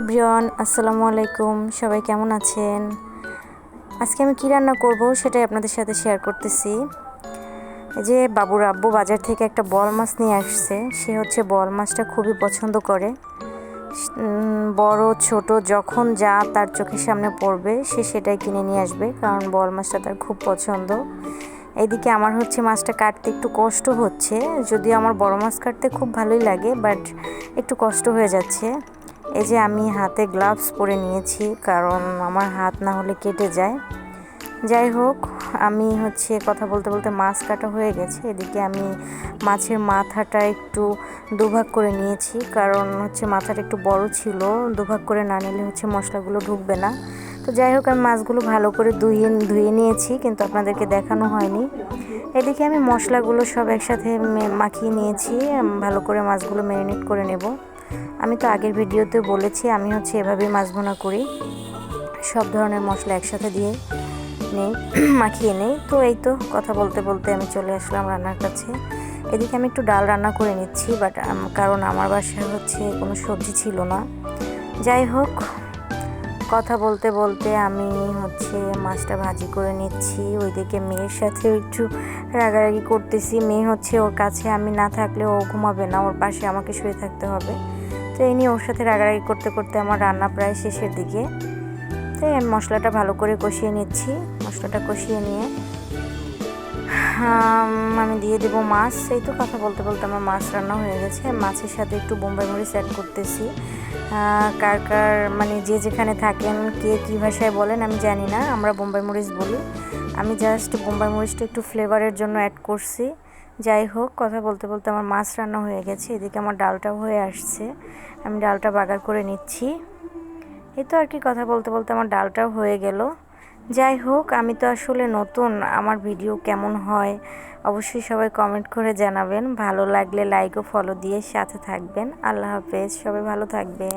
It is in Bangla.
এভরিওয়ান, আসসালামু আলাইকুম। সবাই কেমন আছেন? আজকে আমি কী রান্না করব সেটাই আপনাদের সাথে শেয়ার করতেছি। যে বাবুর আব্বু বাজার থেকে একটা বল মাছ নিয়ে আসছে, সে হচ্ছে বল মাছটা খুবই পছন্দ করে। বড়, ছোট, যখন যা তার চোখের সামনে পড়বে, সে সেটাই কিনে নিয়ে আসবে, কারণ বল মাছটা তার খুব পছন্দ। এইদিকে আমার হচ্ছে মাছটা কাটতে একটু কষ্ট হচ্ছে, যদিও আমার বড় মাছ কাটতে খুব ভালোই লাগে বাট একটু কষ্ট হয়ে যাচ্ছে। এই যে আমি হাতে গ্লাভস পরে নিয়েছি, কারণ আমার হাত না হলে কেটে যায়। যাই হোক, আমি হচ্ছে কথা বলতে বলতে মাছ কাটা হয়ে গেছে। এদিকে আমি মাছের মাথাটা একটু দুভাগ করে নিয়েছি, কারণ হচ্ছে মাথাটা একটু বড় ছিল। দুভাগ করে না নিলে হচ্ছে মশলাগুলো ঢুকবে না। তো যাই হোক, আমি মাছগুলো ভালো করে ধুয়ে ধুয়ে নিয়েছি, কিন্তু আপনাদেরকে দেখানো হয়নি। এদিকে আমি মশলাগুলো সব একসাথে মাখিয়ে নিয়েছি। ভালো করে মাছগুলো ম্যারিনেট করে নেব। আমি তো আগের ভিডিওতে বলেছি, আমি হচ্ছে এভাবেই মাছ ভুনা করি। সব ধরনের মশলা একসাথে দিয়ে নেই, মাখিয়ে নেই। তো এই তো কথা বলতে বলতে আমি চলে আসলাম রান্নার কাছে। এদিকে আমি একটু ডাল রান্না করে নিচ্ছি বাট কারণ আমার বাসায় হচ্ছে কোনো সবজি ছিল না। যাই হোক, কথা বলতে বলতে আমি হচ্ছে মাছটা ভাজি করে নিচ্ছি। ওইদিকে মেয়ের সাথে একটু রাগারাগি করতেছি। মেয়ে হচ্ছে ওর কাছে, আমি না থাকলে ও ঘুমাবে না, ওর পাশে আমাকে শুয়ে থাকতে হবে। তো এই নিয়ে ওর সাথে রাগারাগি করতে করতে আমার রান্না প্রায় শেষের দিকে। তো মশলাটা ভালো করে কষিয়ে নিচ্ছি, মশলাটা কষিয়ে নিয়ে। আমি দিয়ে দেবো মাছ। এই তো কথা বলতে বলতে আমার মাছ রান্না হয়ে গেছে। মাছের সাথে একটু বোম্বাই মরিচ অ্যাড করতেছি। কার কার মানে যে যেখানে থাকেন, কে কী ভাষায় বলেন আমি জানি না। আমরা বোম্বাই মরিচ বলি। আমি জাস্ট বোম্বাই মরিচটা একটু ফ্লেভারের জন্য অ্যাড করছি। যাই হোক, কথা বলতে বলতে আমার মাছ রান্না হয়ে গেছে। এদিকে আমার ডালটাও হয়ে আসছে। আমি ডালটা বাগার করে নিচ্ছি। এই তো আর কি কথা বলতে বলতে আমার ডালটাও হয়ে গেল। যাই হোক, আমি তো আসলে নতুন। আমার ভিডিও কেমন হয় অবশ্যই সবাই কমেন্ট করে জানাবেন। ভালো লাগলে লাইক ও ফলো দিয়ে সাথে থাকবেন। আল্লাহ হাফেজ। সবাই ভালো থাকবেন।